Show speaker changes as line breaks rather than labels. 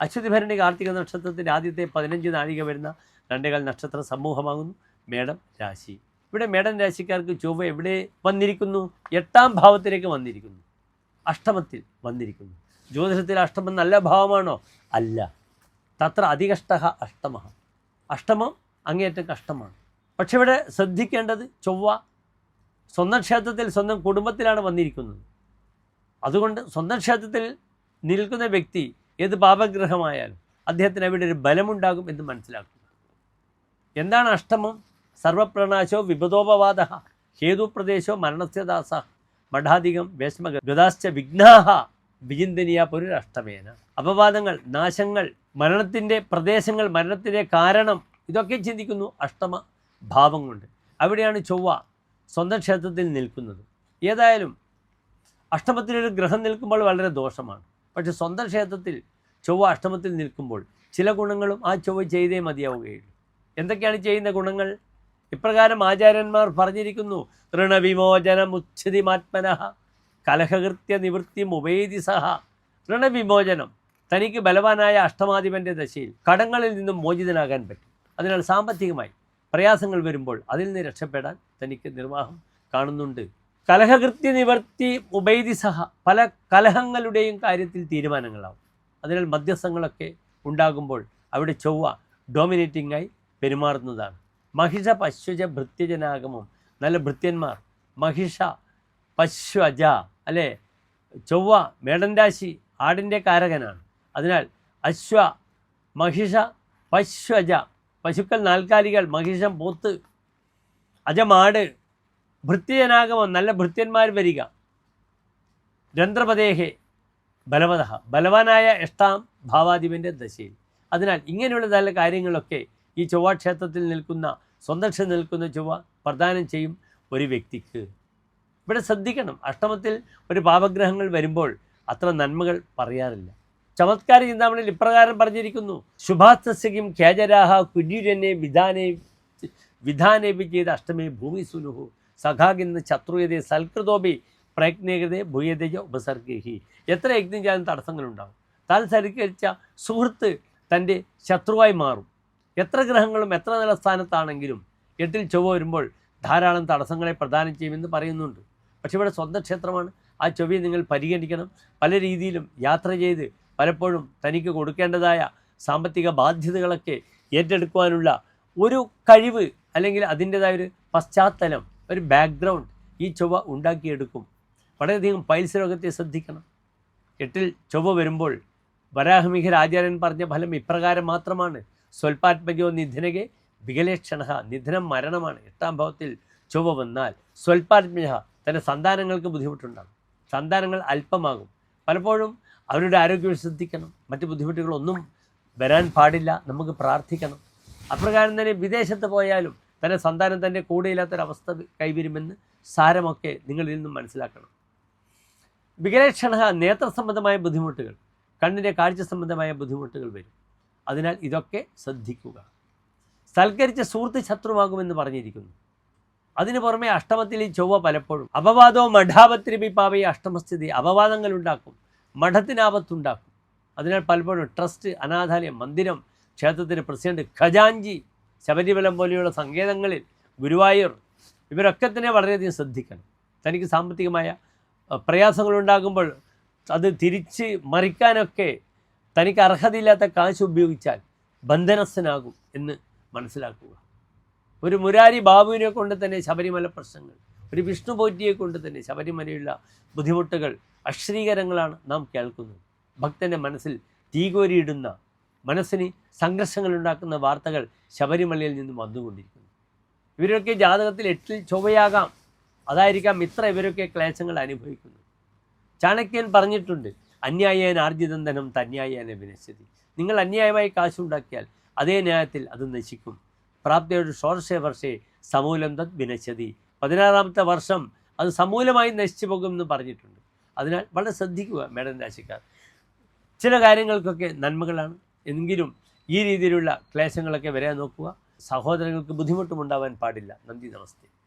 അശ്വതി ഭരണി കാർത്തിക നക്ഷത്രത്തിന്റെ ആദ്യത്തെ പതിനഞ്ച് നാഴിക വരുന്ന രണ്ടേകാൽ നക്ഷത്ര സമൂഹമാകുന്നു. മേടം രാശി. ഇവിടെ മേടം രാശിക്കാർക്ക് ചൊവ്വ എവിടെ വന്നിരിക്കുന്നു? എട്ടാം ഭാവത്തിലേക്ക് വന്നിരിക്കുന്നു. അഷ്ടമത്തിൽ വന്നിരിക്കുന്നു. ജ്യോതിഷത്തിൽ അഷ്ടമം നല്ല ഭാവമാണോ? അല്ല. തത്ര അതികഷ്ട അഷ്ടമ. അഷ്ടമം അങ്ങേയറ്റം കഷ്ടമാണ്. പക്ഷെ ഇവിടെ ശ്രദ്ധിക്കേണ്ടത് ചൊവ്വ സ്വന്തം ക്ഷേത്രത്തിൽ സ്വന്തം കുടുംബത്തിലാണ് വന്നിരിക്കുന്നത്. അതുകൊണ്ട് സ്വന്തം ക്ഷേത്രത്തിൽ നിൽക്കുന്ന വ്യക്തി ഏത് പാപഗ്രഹമായാലും അദ്ദേഹത്തിന് അവിടെ ഒരു ബലമുണ്ടാകും എന്ന് മനസ്സിലാക്കുക എന്താണ് അഷ്ടമം? സർവപ്രണാശോ വിപദോപവാദ ഹേതുപ്രദേശോ മരണസ്യദാസ മഠാധികം വേശ്മ വിഘ്നാഹ വിചിന്തനീയ പുരുരഷ്ടമേന. അപവാദങ്ങൾ നാശങ്ങൾ മരണത്തിന്റെ പ്രദേശങ്ങൾ മരണത്തിന്റെ കാരണം ഇതൊക്കെ ചിന്തിക്കുന്നു അഷ്ടമ ഭാവം കൊണ്ട്. അവിടെയാണ് ചൊവ്വ സ്വന്തം ക്ഷേത്രത്തിൽ നിൽക്കുന്നത്. ഏതായാലും അഷ്ടമത്തിലൊരു ഗ്രഹം നിൽക്കുമ്പോൾ വളരെ ദോഷമാണ്. പക്ഷെ സ്വന്തം ക്ഷേത്രത്തിൽ ചൊവ്വ അഷ്ടമത്തിൽ നിൽക്കുമ്പോൾ ചില ഗുണങ്ങളും ആ ചൊവ്വ ചെയ്തേ മതിയാവുകയുള്ളൂ. എന്തൊക്കെയാണ് ചെയ്യുന്ന ഗുണങ്ങൾ? ഇപ്രകാരം ആചാര്യന്മാർ പറഞ്ഞിരിക്കുന്നു ഋണവിമോചനമുച്ഛതിമാത്മന കലഹകൃത്യ നിവൃത്തി മുപേതി സഹ. ഋണവിമോചനം തനിക്ക് ബലവാനായ അഷ്ടമാധിപന്റെ ദശയിൽ കടങ്ങളിൽ നിന്നും മോചിതനാകാൻ പറ്റും. അതിനാൽ സാമ്പത്തികമായി പ്രയാസങ്ങൾ വരുമ്പോൾ അതിൽ നിന്ന് രക്ഷപ്പെടാൻ തനിക്ക് നിർവാഹം കാണുന്നുണ്ട്. കലഹകൃത്യ നിവർത്തി ഉബൈദി സഹ പല കലഹങ്ങളുടെയും കാര്യത്തിൽ തീരുമാനങ്ങളാവും. അതിനാൽ മധ്യസ്ഥങ്ങളൊക്കെ ഉണ്ടാകുമ്പോൾ അവിടെ ചൊവ്വ ഡോമിനേറ്റിംഗ് ആയി പെരുമാറുന്നതാണ്. മഹിഷ പശുജ ഭൃത്യജനാഗമം. നല്ല ഭൃത്യന്മാർ. മഹിഷ പശ്വജ അല്ലേ? ചൊവ്വ മേടൻ രാശി ആടിന്റെ കാരകനാണ്. അതിനാൽ അശ്വ മഹിഷ പശ്വജ പശുക്കൾ നാൽക്കാലികൾ മഹിഷം പോത്ത് അജമാട് ഭൃത്യജനാഗമം നല്ല ഭൃത്യന്മാർ വരിക. രന്ധ്രപദേഹെ ബലവത ബലവാനായ എഷ്ടാം ഭാവാധിപന്റെ ദശയിൽ. അതിനാൽ ഇങ്ങനെയുള്ള നല്ല കാര്യങ്ങളൊക്കെ ഈ ചൊവ്വ ക്ഷേത്രത്തിൽ നിൽക്കുന്ന സ്വന്തം നിൽക്കുന്ന ചൊവ്വ പ്രദാനം ചെയ്യും ഒരു വ്യക്തിക്ക്. ഇവിടെ ശ്രദ്ധിക്കണം. അഷ്ടമത്തിൽ ഒരു പാപഗ്രഹങ്ങൾ വരുമ്പോൾ അത്ര നന്മകൾ പറയാറില്ല. ചമത്കാര ചിന്താമണിയിൽ ഇപ്രകാരം പറഞ്ഞിരിക്കുന്നു. ശുഭാസ്തസ്യക്കും ഖ്യാജരാഹ കുര്യനെ വിധാനെ വിധാനേപി ചെയ്ത അഷ്ടമേ ഭൂമി സുനുഹു. സഖാകിന്ന് ശത്രുയതേ സൽകൃതോപി പ്രയത്നകതയെ ഭൂയതയോ ഉപസർഗിഹി. എത്ര യജ്ഞം ചെയ്യാൻ തടസ്സങ്ങളുണ്ടാവും? താൻ സൽക്കരിച്ച സുഹൃത്ത് തന്റെ ശത്രുവായി മാറും. എത്ര ഗ്രഹങ്ങളും എത്ര നല്ല സ്ഥാനത്താണെങ്കിലും എട്ടിൽ ചൊവ്വ വരുമ്പോൾ ധാരാളം തടസ്സങ്ങളെ പ്രദാനം ചെയ്യുമെന്ന് പറയുന്നുണ്ട്. പക്ഷേ ഇവിടെ സ്വന്തം ക്ഷേത്രമാണ്. ആ ചൊവ്വയെ നിങ്ങൾ പരിഗണിക്കണം. പല രീതിയിലും യാത്ര ചെയ്ത് പലപ്പോഴും തനിക്ക് കൊടുക്കേണ്ടതായ സാമ്പത്തിക ബാധ്യതകളൊക്കെ ഏറ്റെടുക്കുവാനുള്ള ഒരു കഴിവ് അല്ലെങ്കിൽ അതിന്റെതായ ഒരു പശ്ചാത്തലം ഒരു ബാക്ക്ഗ്രൗണ്ട് ഈ ചൊവ്വ ഉണ്ടാക്കിയെടുക്കും. വളരെയധികം പൈൽസ് രോഗത്തെ ശ്രദ്ധിക്കണം. എട്ടിൽ ചൊവ്വ വരുമ്പോൾ വരാഹമിഹിർ ആചാര്യൻ പറഞ്ഞ ഫലം ഇപ്രകാരം മാത്രമാണ്. സ്വൽപാത്മജോ നിധനകെ വികലേക്ഷണ നിധനം മരണമാണ്. എട്ടാം ഭാവത്തിൽ ചൊവ്വ വന്നാൽ സ്വൽപാത്മജ തന്റെ സന്താനങ്ങൾക്ക് ബുദ്ധിമുട്ടുണ്ടാകും. സന്താനങ്ങൾ അല്പമാകും. പലപ്പോഴും അവരുടെ ആരോഗ്യം ശ്രദ്ധിക്കണം. മറ്റ് ബുദ്ധിമുട്ടുകളൊന്നും വരാൻ പാടില്ല. നമുക്ക് പ്രാർത്ഥിക്കണം. അപ്രകാരം തന്നെ വിദേശത്ത് പോയാലും തന്റെ സന്താനം തന്റെ കൂടെയില്ലാത്തൊരവസ്ഥ കൈവരുമെന്ന് സാരമൊക്കെ നിങ്ങളിൽ നിന്നും മനസ്സിലാക്കണം. വികലേക്ഷണ നേത്ര സംബന്ധമായ ബുദ്ധിമുട്ടുകൾ കണ്ണിന്റെ കാഴ്ച സംബന്ധമായ ബുദ്ധിമുട്ടുകൾ വരും. അതിനാൽ ഇതൊക്കെ ശ്രദ്ധിക്കുക. സൽക്കരിച്ച സുഹൃത്ത് ശത്രുവാകുമെന്ന് പറഞ്ഞിരിക്കുന്നു. അതിനു പുറമെ അഷ്ടമത്തിൽ ഈ ചൊവ്വ പലപ്പോഴും അപവാദോ മഠാപത്തിരിപ്പിപ്പാവയെ അഷ്ടമസ്ഥിതി അപവാദങ്ങൾ ഉണ്ടാക്കും മഠത്തിനാപത്തുണ്ടാക്കും. അതിനാൽ പലപ്പോഴും ട്രസ്റ്റ് അനാഥാലയം മന്ദിരം ക്ഷേത്രത്തിന്റെ പ്രസിഡന്റ് ഖജാഞ്ചി ശബരിമലം പോലെയുള്ള സങ്കേതങ്ങളിൽ ഗുരുവായൂർ ഇവരൊക്കെ തന്നെ വളരെയധികം ശ്രദ്ധിക്കണം. തനിക്ക് സാമ്പത്തികമായ പ്രയാസങ്ങളുണ്ടാകുമ്പോൾ അത് തിരിച്ച് മറിക്കാനൊക്കെ തനിക്ക് അർഹതയില്ലാത്ത കാശ് ഉപയോഗിച്ചാൽ ബന്ധനസ്ഥനാകും എന്ന് മനസ്സിലാക്കുക. ഒരു മുരാരി ബാബുവിനെ കൊണ്ട് തന്നെ ശബരിമല പ്രശ്നങ്ങൾ ഒരു വിഷ്ണു പോറ്റിയെ കൊണ്ട് തന്നെ ശബരിമലയുള്ള ബുദ്ധിമുട്ടുകൾ അശ്രീകരങ്ങളാണ് നാം കേൾക്കുന്നത്. ഭക്തന്റെ മനസ്സിൽ തീകോരിയിടുന്ന മനസ്സിന് സംഘർഷങ്ങൾ ഉണ്ടാക്കുന്ന വാർത്തകൾ ശബരിമലയിൽ നിന്നും വന്നുകൊണ്ടിരിക്കുന്നു. ഇവരൊക്കെ ജാതകത്തിൽ എട്ടിൽ ചൊവ്വയാകാം. അതായിരിക്കാം ഇത്ര ഇവരൊക്കെ ക്ലേശങ്ങൾ അനുഭവിക്കുന്നു ചാണക്യൻ പറഞ്ഞിട്ടുണ്ട് അന്യായേന ആർജിതം ധനം തന്യായേന വിനശ്യതി. നിങ്ങൾ അന്യായമായി കാശുണ്ടാക്കിയാൽ അതേ ന്യായത്തിൽ അത് നശിക്കും. പ്രാപ്തിയുടെ ഷോർഷേ വർഷേ സമൂലം തത് വിനശ്യതി. പതിനാറാമത്തെ വർഷം അത് സമൂലമായി നശിച്ചു പോകുമെന്ന് പറഞ്ഞിട്ടുണ്ട്. അതിനാൽ വളരെ ശ്രദ്ധിക്കുക മേഡം രാശിക്കാർ. ചില കാര്യങ്ങൾക്കൊക്കെ നന്മകളാണ്. എങ്കിലും ഈ രീതിയിലുള്ള ക്ലേശങ്ങളൊക്കെ വരാൻ നോക്കുക. സഹോദരങ്ങൾക്ക് ബുദ്ധിമുട്ടും ഉണ്ടാവാൻ പാടില്ല. നന്ദി നമസ്തേ.